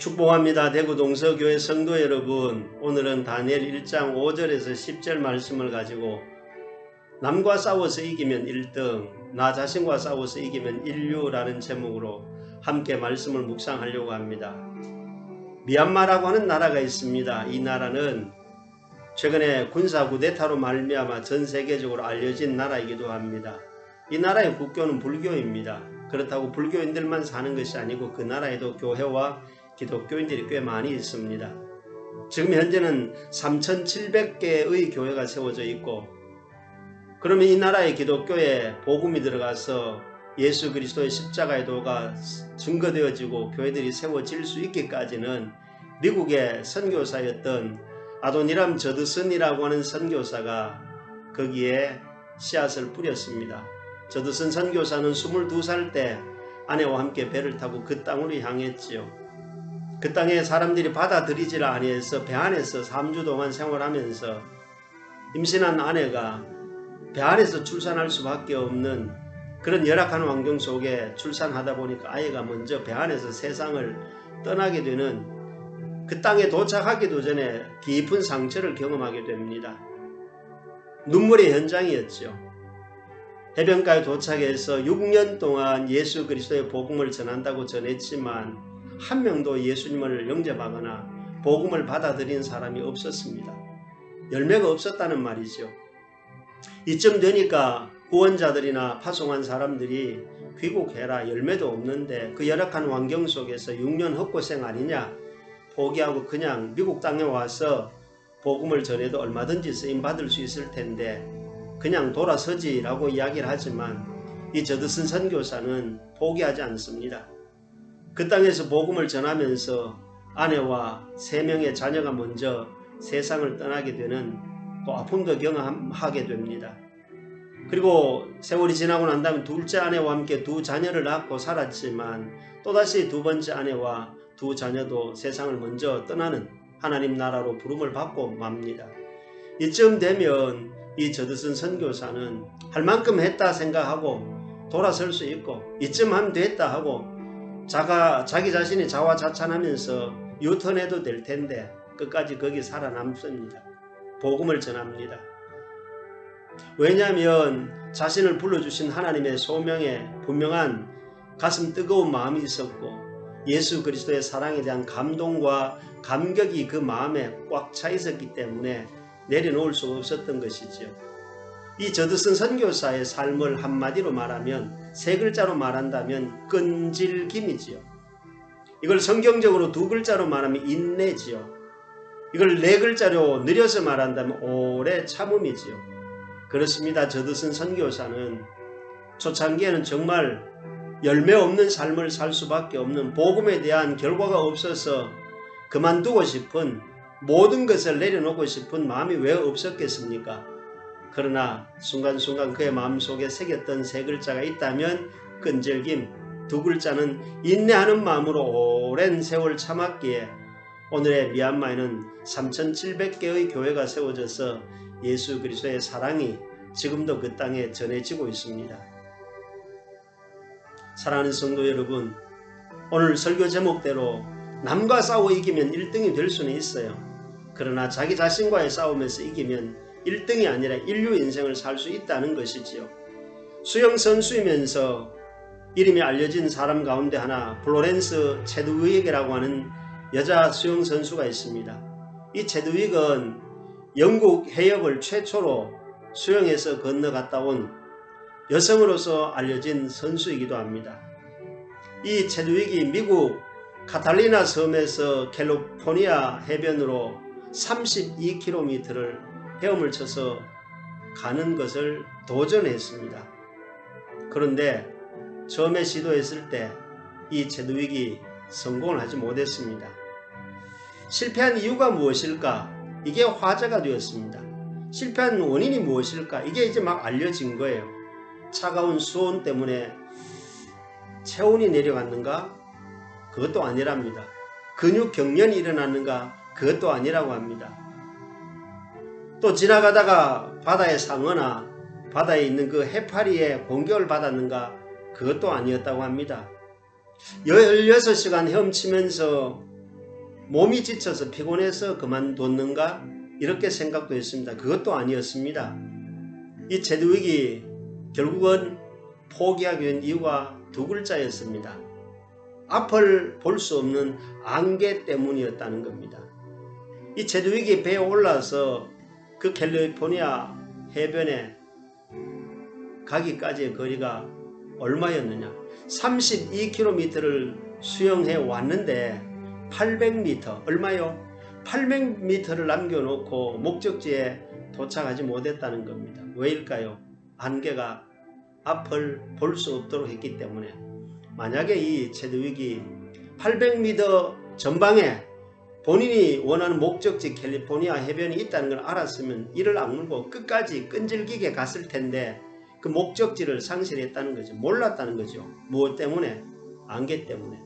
축복합니다. 대구 동서교회 성도 여러분. 오늘은 다니엘 1장 5절에서 10절 말씀을 가지고 남과 싸워서 이기면 1등, 나 자신과 싸워서 이기면 1류라는 제목으로 함께 말씀을 묵상하려고 합니다. 미얀마라고 하는 나라가 있습니다. 이 나라는 최근에 군사 구데타로 말미암아 전 세계적으로 알려진 나라이기도 합니다. 이 나라의 국교는 불교입니다. 그렇다고 불교인들만 사는 것이 아니고 그 나라에도 교회와 기독교인들이 꽤 많이 있습니다. 지금 현재는 3,700개의 교회가 세워져 있고 그러면 이 나라의 기독교에 복음이 들어가서 예수 그리스도의 십자가의 도가 증거되어지고 교회들이 세워질 수 있기까지는 미국의 선교사였던 아도니람 저드슨이라고 하는 선교사가 거기에 씨앗을 뿌렸습니다. 저드슨 선교사는 22살 때 아내와 함께 배를 타고 그 땅으로 향했지요. 그 땅에 사람들이 받아들이지를 아니해서 배 안에서 3주 동안 생활하면서 임신한 아내가 배 안에서 출산할 수밖에 없는 그런 열악한 환경 속에 출산하다 보니까 아이가 먼저 배 안에서 세상을 떠나게 되는 그 땅에 도착하기도 전에 깊은 상처를 경험하게 됩니다. 눈물의 현장이었죠. 해변가에 도착해서 6년 동안 예수 그리스도의 복음을 전한다고 전했지만 한 명도 예수님을 영접하거나 복음을 받아들인 사람이 없었습니다. 열매가 없었다는 말이죠. 이쯤 되니까 후원자들이나 파송한 사람들이 귀국해라 열매도 없는데 그 열악한 환경 속에서 6년 헛고생 아니냐 포기하고 그냥 미국 땅에 와서 복음을 전해도 얼마든지 쓰임 받을 수 있을 텐데 그냥 돌아서지라고 이야기를 하지만 이 저드슨 선교사는 포기하지 않습니다. 그 땅에서 복음을 전하면서 아내와 세 명의 자녀가 먼저 세상을 떠나게 되는 또 아픔도 경험하게 됩니다. 그리고 세월이 지나고 난 다음에 둘째 아내와 함께 두 자녀를 낳고 살았지만 또다시 두 번째 아내와 두 자녀도 세상을 먼저 떠나는 하나님 나라로 부름을 받고 맙니다. 이쯤 되면 이 저드슨 선교사는 할 만큼 했다 생각하고 돌아설 수 있고 이쯤 하면 됐다 하고 자가 자기 자신이 자화자찬하면서 유턴해도 될 텐데 끝까지 거기 살아남습니다. 복음을 전합니다. 왜냐하면 자신을 불러주신 하나님의 소명에 분명한 가슴 뜨거운 마음이 있었고 예수 그리스도의 사랑에 대한 감동과 감격이 그 마음에 꽉 차 있었기 때문에 내려놓을 수 없었던 것이지요. 이 저드슨 선교사의 삶을 한마디로 말하면 세 글자로 말한다면 끈질김이지요. 이걸 성경적으로 두 글자로 말하면 인내지요. 이걸 네 글자로 느려서 말한다면 오래 참음이지요. 그렇습니다. 저드슨 선교사는 초창기에는 정말 열매 없는 삶을 살 수밖에 없는 복음에 대한 결과가 없어서 그만두고 싶은 모든 것을 내려놓고 싶은 마음이 왜 없었겠습니까? 그러나 순간순간 그의 마음속에 새겼던 세 글자가 있다면 끈질김, 두 글자는 인내하는 마음으로 오랜 세월 참았기에 오늘의 미얀마에는 3,700개의 교회가 세워져서 예수 그리스도의 사랑이 지금도 그 땅에 전해지고 있습니다. 사랑하는 성도 여러분, 오늘 설교 제목대로 남과 싸워 이기면 1등이 될 수는 있어요. 그러나 자기 자신과의 싸움에서 이기면 1등이 아니라 인류 인생을 살 수 있다는 것이지요. 수영 선수이면서 이름이 알려진 사람 가운데 하나 플로렌스 체드위그라고 하는 여자 수영 선수가 있습니다. 이 체드윅은 영국 해협을 최초로 수영해서 건너갔다 온 여성으로서 알려진 선수이기도 합니다. 이 체드윅이 미국 카탈리나 섬에서 캘리포니아 해변으로 32km를 헤엄을 쳐서 가는 것을 도전했습니다. 그런데 처음에 시도했을 때이 체드윅이 성공을 하지 못했습니다. 실패한 이유가 무엇일까? 이게 화제가 되었습니다. 실패한 원인이 무엇일까? 이게 이제 막 알려진 거예요. 차가운 수온 때문에 체온이 내려갔는가? 그것도 아니랍니다. 근육 경련이 일어났는가? 그것도 아니라고 합니다. 또 지나가다가 바다에 상어나 바다에 있는 그 해파리에 공격을 받았는가? 그것도 아니었다고 합니다. 16시간 헤엄치면서 몸이 지쳐서 피곤해서 그만뒀는가 이렇게 생각도 했습니다. 그것도 아니었습니다. 이 제드윅이 결국은 포기하게 된 이유가 두 글자였습니다. 앞을 볼 수 없는 안개 때문이었다는 겁니다. 이 제드윅이 배에 올라서 그 캘리포니아 해변에 가기까지의 거리가 얼마였느냐? 32km를 수영해 왔는데 800m 얼마요? 800m를 남겨놓고 목적지에 도착하지 못했다는 겁니다. 왜일까요? 안개가 앞을 볼 수 없도록 했기 때문에 만약에 이 체드윅이 800m 전방에 본인이 원하는 목적지 캘리포니아 해변이 있다는 걸 알았으면 이를 악물고 끝까지 끈질기게 갔을 텐데 그 목적지를 상실했다는 거죠. 몰랐다는 거죠. 무엇 때문에? 안개 때문에.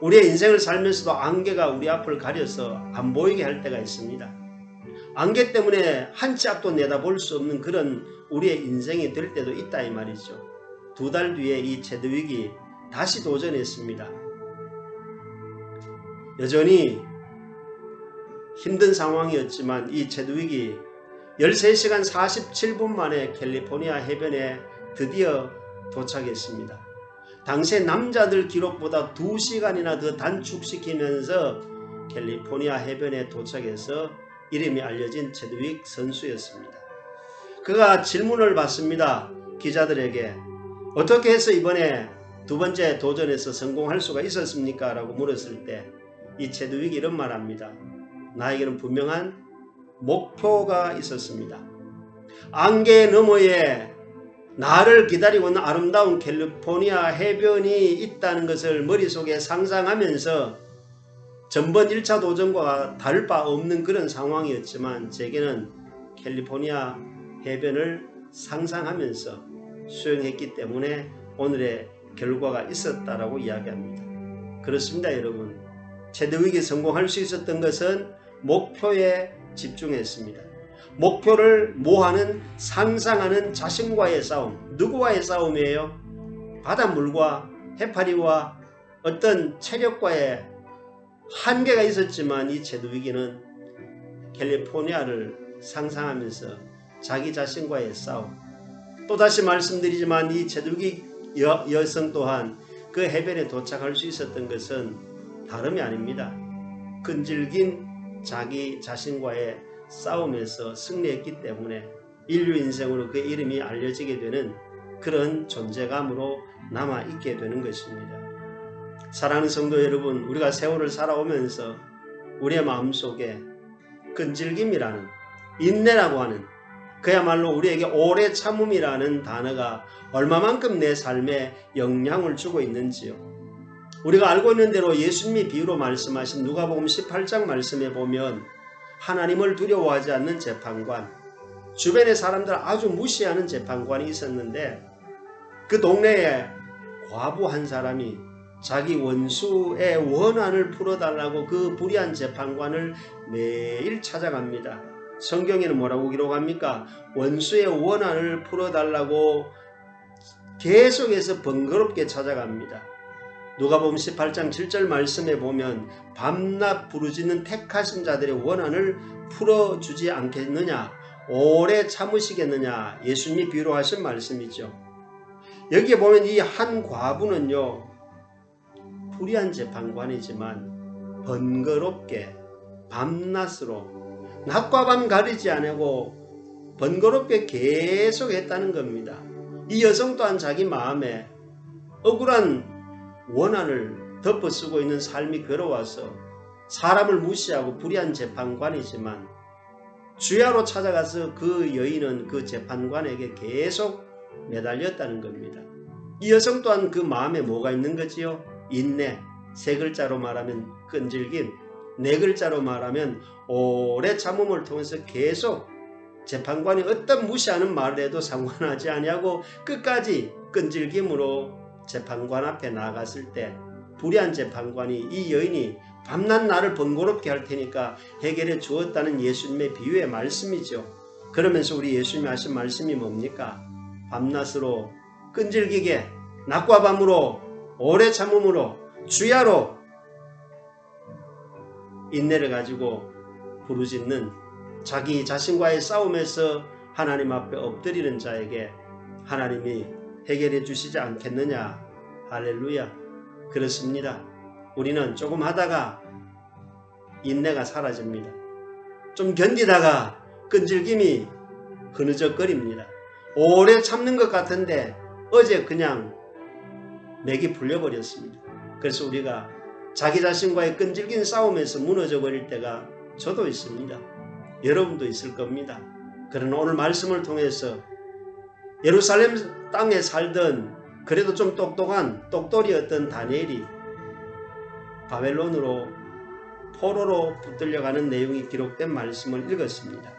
우리의 인생을 살면서도 안개가 우리 앞을 가려서 안 보이게 할 때가 있습니다. 안개 때문에 한치 앞도 내다볼 수 없는 그런 우리의 인생이 될 때도 있다 이 말이죠. 두 달 뒤에 이 체드윅이 다시 도전했습니다. 여전히 힘든 상황이었지만 이 체드윅이 13시간 47분 만에 캘리포니아 해변에 드디어 도착했습니다. 당시의 남자들 기록보다 2시간이나 더 단축시키면서 캘리포니아 해변에 도착해서 이름이 알려진 체드윅 선수였습니다. 그가 질문을 받습니다. 기자들에게 어떻게 해서 이번에 두 번째 도전에서 성공할 수가 있었습니까? 라고 물었을 때 이 체드윅이 이런 말합니다. 나에게는 분명한 목표가 있었습니다. 안개 너머에 나를 기다리고 있는 아름다운 캘리포니아 해변이 있다는 것을 머릿속에 상상하면서 전번 1차 도전과 다를 바 없는 그런 상황이었지만 제게는 캘리포니아 해변을 상상하면서 수영했기 때문에 오늘의 결과가 있었다라고 이야기합니다. 그렇습니다 여러분. 체드윅이 성공할 수 있었던 것은 목표에 집중했습니다. 목표를 모하는 상상하는 자신과의 싸움 누구와의 싸움이에요? 바닷물과 해파리와 어떤 체력과의 한계가 있었지만 이 제도위기는 캘리포니아를 상상하면서 자기 자신과의 싸움 또다시 말씀드리지만 이 여, 여성 또한 그 해변에 도착할 수 있었던 것은 다름이 아닙니다. 끈질긴 자기 자신과의 싸움에서 승리했기 때문에 인류 인생으로 그 이름이 알려지게 되는 그런 존재감으로 남아있게 되는 것입니다. 사랑하는 성도 여러분, 우리가 세월을 살아오면서 우리의 마음속에 끈질김이라는 인내라고 하는 그야말로 우리에게 오래 참음이라는 단어가 얼마만큼 내 삶에 영향을 주고 있는지요. 우리가 알고 있는 대로 예수님이 비유로 말씀하신 누가복음 18장 말씀에 보면 하나님을 두려워하지 않는 재판관, 주변의 사람들 아주 무시하는 재판관이 있었는데 그 동네에 과부 한 사람이 자기 원수의 원한을 풀어달라고 그 불의한 재판관을 매일 찾아갑니다. 성경에는 뭐라고 기록합니까? 원수의 원한을 풀어달라고 계속해서 번거롭게 찾아갑니다. 누가 보면 18장 7절 말씀에 보면 밤낮 부르짖는 택하신 자들의 원한을 풀어주지 않겠느냐 오래 참으시겠느냐 예수님이 비유로 하신 말씀이죠. 여기에 보면 이 한 과부는요 불의한 재판관이지만 번거롭게 밤낮으로 낮과 밤 가리지 않고 번거롭게 계속 했다는 겁니다. 이 여성 또한 자기 마음에 억울한 원한을 덮어쓰고 있는 삶이 괴로워서 사람을 무시하고 불의한 재판관이지만 주야로 찾아가서 그 여인은 그 재판관에게 계속 매달렸다는 겁니다. 이 여성 또한 그 마음에 뭐가 있는 거지요? 인내, 세 글자로 말하면 끈질김, 네 글자로 말하면 오래 참음을 통해서 계속 재판관이 어떤 무시하는 말을 해도 상관하지 아니하고 끝까지 끈질김으로 재판관 앞에 나갔을 때 불의한 재판관이 이 여인이 밤낮 나를 번거롭게 할 테니까 해결해 주었다는 예수님의 비유의 말씀이죠. 그러면서 우리 예수님이 하신 말씀이 뭡니까? 밤낮으로 끈질기게 낮과 밤으로 오래 참음으로 주야로 인내를 가지고 부르짖는 자기 자신과의 싸움에서 하나님 앞에 엎드리는 자에게 하나님이 해결해 주시지 않겠느냐. 할렐루야. 그렇습니다. 우리는 조금 하다가 인내가 사라집니다. 좀 견디다가 끈질김이 흐느적거립니다. 오래 참는 것 같은데 어제 그냥 맥이 풀려버렸습니다. 그래서 우리가 자기 자신과의 끈질긴 싸움에서 무너져 버릴 때가 저도 있습니다. 여러분도 있을 겁니다. 그러나 오늘 말씀을 통해서 예루살렘 땅에 살던 그래도 좀 똑똑한 똑돌이었던 다니엘이 바벨론으로 포로로 붙들려가는 내용이 기록된 말씀을 읽었습니다.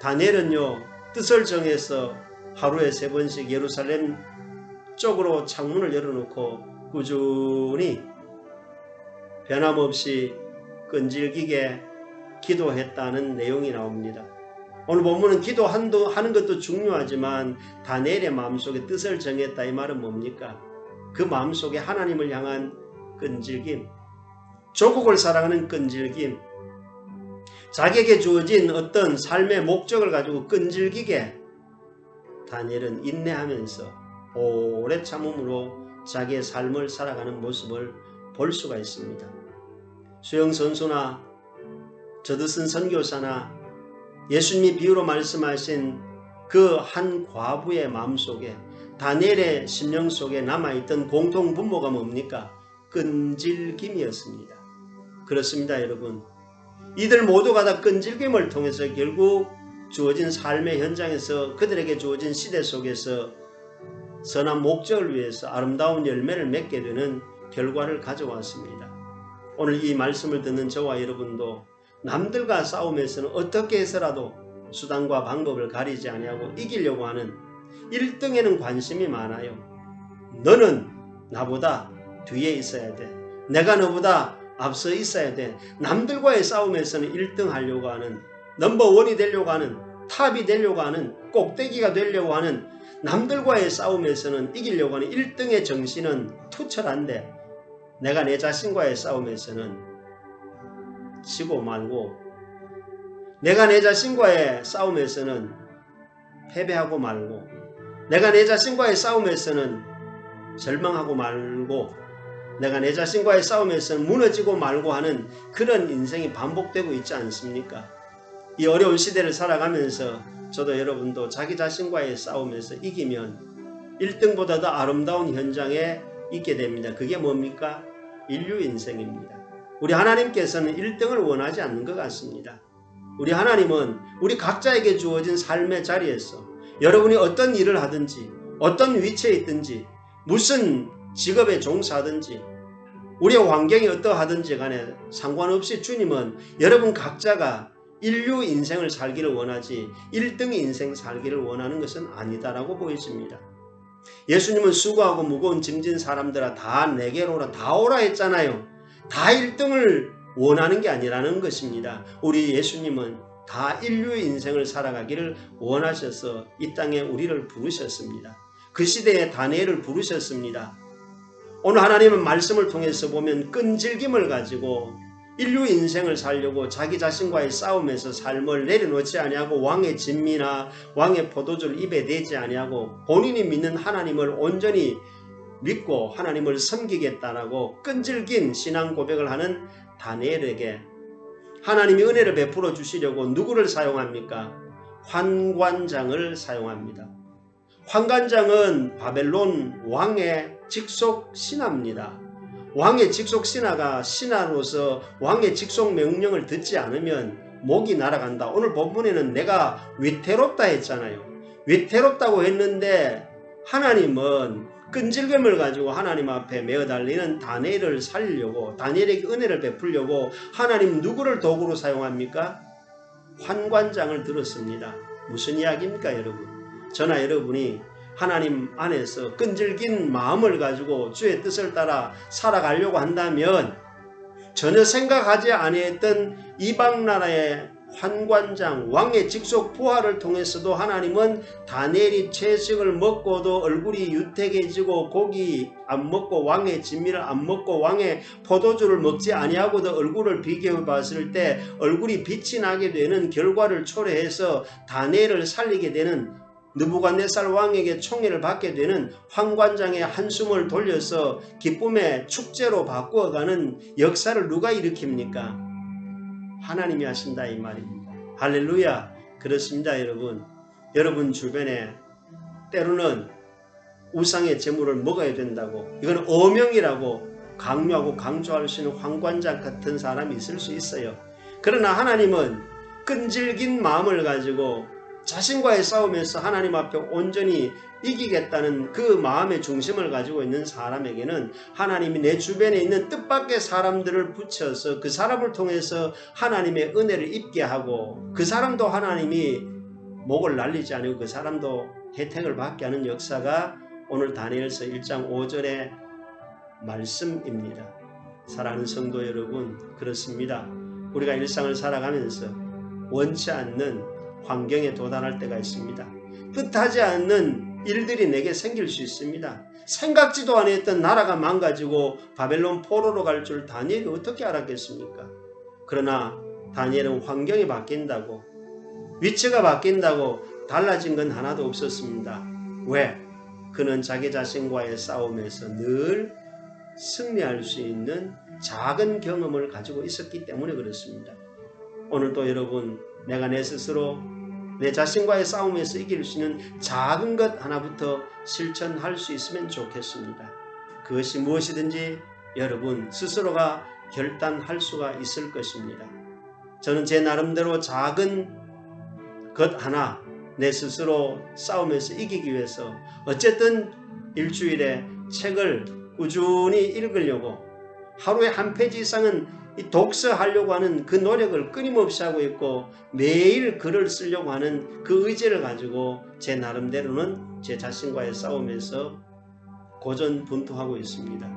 다니엘은요 뜻을 정해서 하루에 세 번씩 예루살렘 쪽으로 창문을 열어놓고 꾸준히 변함없이 끈질기게 기도했다는 내용이 나옵니다. 오늘 본문은 기도하는 것도 중요하지만 다니엘의 마음속에 뜻을 정했다 이 말은 뭡니까? 그 마음속에 하나님을 향한 끈질김, 조국을 사랑하는 끈질김, 자기에게 주어진 어떤 삶의 목적을 가지고 끈질기게 다니엘은 인내하면서 오래 참음으로 자기의 삶을 살아가는 모습을 볼 수가 있습니다. 수영 선수나 저드슨 선교사나 예수님이 비유로 말씀하신 그 한 과부의 마음속에 다니엘의 심령 속에 남아있던 공통 분모가 뭡니까? 끈질김이었습니다. 그렇습니다 여러분. 이들 모두가 다 끈질김을 통해서 결국 주어진 삶의 현장에서 그들에게 주어진 시대 속에서 선한 목적을 위해서 아름다운 열매를 맺게 되는 결과를 가져왔습니다. 오늘 이 말씀을 듣는 저와 여러분도 남들과 싸움에서는 어떻게 해서라도 수단과 방법을 가리지 아니하고 이기려고 하는 1등에는 관심이 많아요. 너는 나보다 뒤에 있어야 돼. 내가 너보다 앞서 있어야 돼. 남들과의 싸움에서는 1등 하려고 하는 넘버원이 되려고 하는 탑이 되려고 하는 꼭대기가 되려고 하는 남들과의 싸움에서는 이기려고 하는 1등의 정신은 투철한데 내가 내 자신과의 싸움에서는 지고 말고 내가 내 자신과의 싸움에서는 패배하고 말고 내가 내 자신과의 싸움에서는 절망하고 말고 내가 내 자신과의 싸움에서는 무너지고 말고 하는 그런 인생이 반복되고 있지 않습니까? 이 어려운 시대를 살아가면서 저도 여러분도 자기 자신과의 싸움에서 이기면 1등보다 더 아름다운 현장에 있게 됩니다. 그게 뭡니까? 인류 인생입니다. 우리 하나님께서는 1등을 원하지 않는 것 같습니다. 우리 하나님은 우리 각자에게 주어진 삶의 자리에서 여러분이 어떤 일을 하든지 어떤 위치에 있든지 무슨 직업에 종사하든지 우리의 환경이 어떠하든지 간에 상관없이 주님은 여러분 각자가 인류 인생을 살기를 원하지 1등의 인생 살기를 원하는 것은 아니다라고 보여집니다. 예수님은 수고하고 무거운 짐진 사람들아 다 내게로 오라 다 오라 했잖아요. 다 1등을 원하는 게 아니라는 것입니다. 우리 예수님은 다 인류의 인생을 살아가기를 원하셔서 이 땅에 우리를 부르셨습니다. 그 시대에 다니엘을 부르셨습니다. 오늘 하나님은 말씀을 통해서 보면 끈질김을 가지고 인류 인생을 살려고 자기 자신과의 싸움에서 삶을 내려놓지 아니하고 왕의 진미나 왕의 포도주를 입에 대지 아니하고 본인이 믿는 하나님을 온전히 믿고 하나님을 섬기겠다라고 끈질긴 신앙 고백을 하는 다니엘에게 하나님이 은혜를 베풀어 주시려고 누구를 사용합니까? 환관장을 사용합니다. 환관장은 바벨론 왕의 직속 신하입니다. 왕의 직속 신하가 신하로서 왕의 직속 명령을 듣지 않으면 목이 날아간다. 오늘 본문에는 내가 위태롭다 했잖아요. 위태롭다고 했는데 하나님은 끈질김을 가지고 하나님 앞에 메어 달리는 다니엘을 살리려고 다니엘에게 은혜를 베풀려고 하나님 누구를 도구로 사용합니까? 환관장을 들었습니다. 무슨 이야기입니까 여러분? 저나 여러분이 하나님 안에서 끈질긴 마음을 가지고 주의 뜻을 따라 살아가려고 한다면 전혀 생각하지 아니했던 이방 나라의 환관장 왕의 직속 부하를 통해서도 하나님은 다니엘이 채식을 먹고도 얼굴이 유태해지고 고기 안 먹고 왕의 진미를 안 먹고 왕의 포도주를 먹지 아니하고도 얼굴을 비교해 봤을 때 얼굴이 빛이 나게 되는 결과를 초래해서 다니엘을 살리게 되는 느부갓네살 왕에게 총애를 받게 되는 황관장의 한숨을 돌려서 기쁨의 축제로 바꾸어가는 역사를 누가 일으킵니까? 하나님이 하신다 이 말입니다. 할렐루야. 그렇습니다, 여러분. 여러분 주변에 때로는 우상의 제물을 먹어야 된다고 이건 어명이라고 강요하고 강조할 수 있는 황관장 같은 사람이 있을 수 있어요. 그러나 하나님은 끈질긴 마음을 가지고 자신과의 싸움에서 하나님 앞에 온전히 이기겠다는 그 마음의 중심을 가지고 있는 사람에게는 하나님이 내 주변에 있는 뜻밖의 사람들을 붙여서 그 사람을 통해서 하나님의 은혜를 입게 하고 그 사람도 하나님이 목을 날리지 않고 그 사람도 혜택을 받게 하는 역사가 오늘 다니엘서 1장 5절의 말씀입니다. 사랑하는 성도 여러분 그렇습니다. 우리가 일상을 살아가면서 원치 않는 환경에 도달할 때가 있습니다. 뜻하지 않는 일들이 내게 생길 수 있습니다. 생각지도 않았던 나라가 망가지고 바벨론 포로로 갈 줄 다니엘이 어떻게 알았겠습니까? 그러나 다니엘은 환경이 바뀐다고 위치가 바뀐다고 달라진 건 하나도 없었습니다. 왜? 그는 자기 자신과의 싸움에서 늘 승리할 수 있는 작은 경험을 가지고 있었기 때문에 그렇습니다. 오늘도 여러분 내가 내 스스로 내 자신과의 싸움에서 이길 수 있는 작은 것 하나부터 실천할 수 있으면 좋겠습니다. 그것이 무엇이든지 여러분 스스로가 결단할 수가 있을 것입니다. 저는 제 나름대로 작은 것 하나 내 스스로 싸움에서 이기기 위해서 어쨌든 일주일에 책을 꾸준히 읽으려고 하루에 한 페이지 이상은 이 독서하려고 하는 그 노력을 끊임없이 하고 있고 매일 글을 쓰려고 하는 그 의지를 가지고 제 나름대로는 제 자신과의 싸움에서 고전분투하고 있습니다.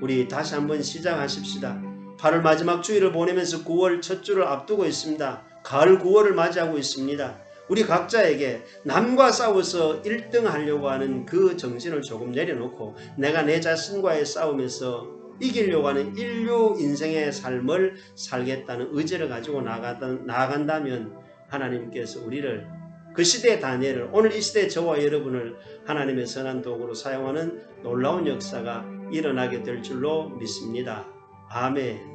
우리 다시 한번 시작하십시다. 8월 마지막 주일을 보내면서 9월 첫 주를 앞두고 있습니다. 가을 9월을 맞이하고 있습니다. 우리 각자에게 남과 싸워서 1등 하려고 하는 그 정신을 조금 내려놓고 내가 내 자신과의 싸움에서 이기려고 하는 인류 인생의 삶을 살겠다는 의지를 가지고 나아간다면 하나님께서 우리를 그 시대의 다니엘을 오늘 이 시대 저와 여러분을 하나님의 선한 도구로 사용하는 놀라운 역사가 일어나게 될 줄로 믿습니다. 아멘.